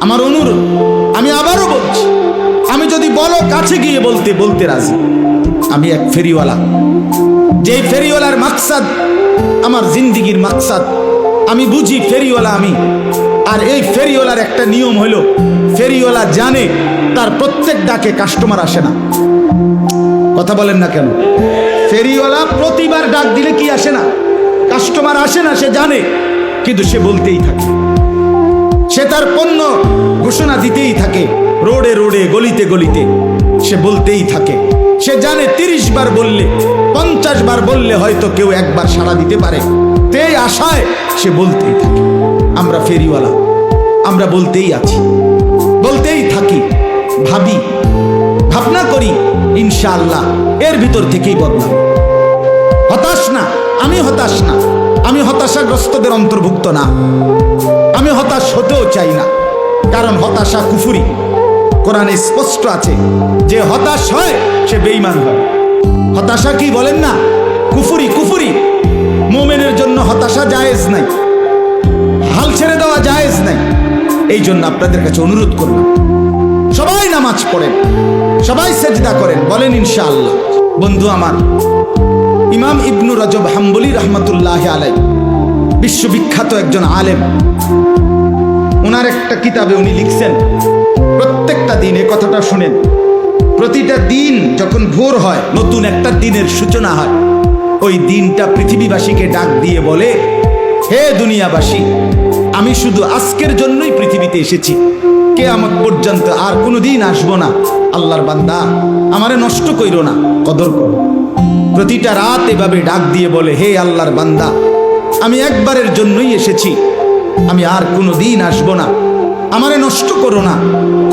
আমার অনুরোধ আমি আবারও বলছি, আমি যদি বলো কাছে গিয়ে বলতে বলতে রাজি। আমি এক ফেরিওয়ালা। যেই ফেরিওয়ালার মাকসাদ, আমার জিন্দিগির মাকসাদ। আমি বুঝি ফেরিওয়ালা আমি। আর এই ফেরিওয়ালার একটা নিয়ম হলো ফেরিওয়ালা জানে, তার প্রত্যেক ডাকে কাস্টমার আসে না। কথা বলেন না কেন? ফেরিওয়ালা প্রতিবার ডাক দিলে কি আসে না? কাস্টমার আসে না, সে জানে, কিন্তু সে বলতেই থাকে। সে তার পণ্য ঘোষণা দিতেই থাকে, রোডে রোডে, গলিতে গলিতে। সে বলতেই থাকে, সে জানে তিরিশ বার বললে, পঞ্চাশ বার বললে হয়তো কেউ একবার সাড়া দিতে পারে। তেই আশায় সে বলতেই থাকে, আমরা ফেরিওয়ালা, আমরা বলতেই আছি। বলতেই থাকি, ভাবি, ভাবনা করি, ইনশাআল্লাহ, এর ভিতর থেকেই বদলাম হতাশ না, আমি হতাশ না। আমি হতাশাগ্রস্তদের অন্তর্ভুক্ত না। আমি হতাশ হতেও চাই না। কারণ হতাশা কুফুরি। কোরআনে স্পষ্ট আছে যে হতাশ হয়, সে বেইমান হয়। হতাশা কি বলেন না? কুফুরি কুফুরি। মোমেনের জন্য হতাশা জায়েজ নাই। হাল ছেড়ে দেওয়া জায়েজ নাই। এই জন্য আপনাদের কাছে অনুরোধ করলাম সবাই নামাজ পড়েন। সবাই সেজদা করেন। বলেন ইনশাআল্লাহ। বন্ধু আমার ইমাম ইবনু রজব হাম্বলি রহমতুল্লাহ আলাই বিশ্ববিখ্যাত একজন আলেম। ওনার একটা কিতাবে উনি লিখছেন, প্রত্যেকটা দিন এ কথাটা শুনেন, প্রতিটা দিন যখন ভোর হয়, নতুন একটা দিনের সূচনা হয়। ওই দিনটা পৃথিবীবাসীকে ডাক দিয়ে বলে, হে দুনিয়াবাসী, আমি শুধু আজকের জন্যই পৃথিবীতে এসেছি। কে আমার পর্যন্ত আর কোনো দিন আসব না। আল্লাহর বান্দা, আমারে নষ্ট কইরো না। কদর করো। প্রতিটা রাত এভাবে ডাক দিয়ে বলে, হে আল্লাহর বান্দা, আমি একবারের জন্যই এসেছি। আমি আর কোনো দিন আসব না। আমারে নষ্ট করো না,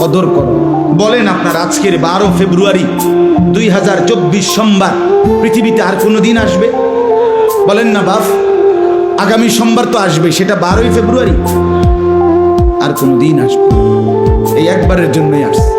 কদর করো। বলেন আপনার আজকের বারো ফেব্রুয়ারি দুই হাজার চব্বিশ সোমবার, পৃথিবীতে আর কোনো দিন আসবে? বলেন না, বাপ, আগামী সোমবার তো আসবে, সেটা বারোই ফেব্রুয়ারি। আর কোনো দিন আসবে এই একবারের জন্যই আসছে।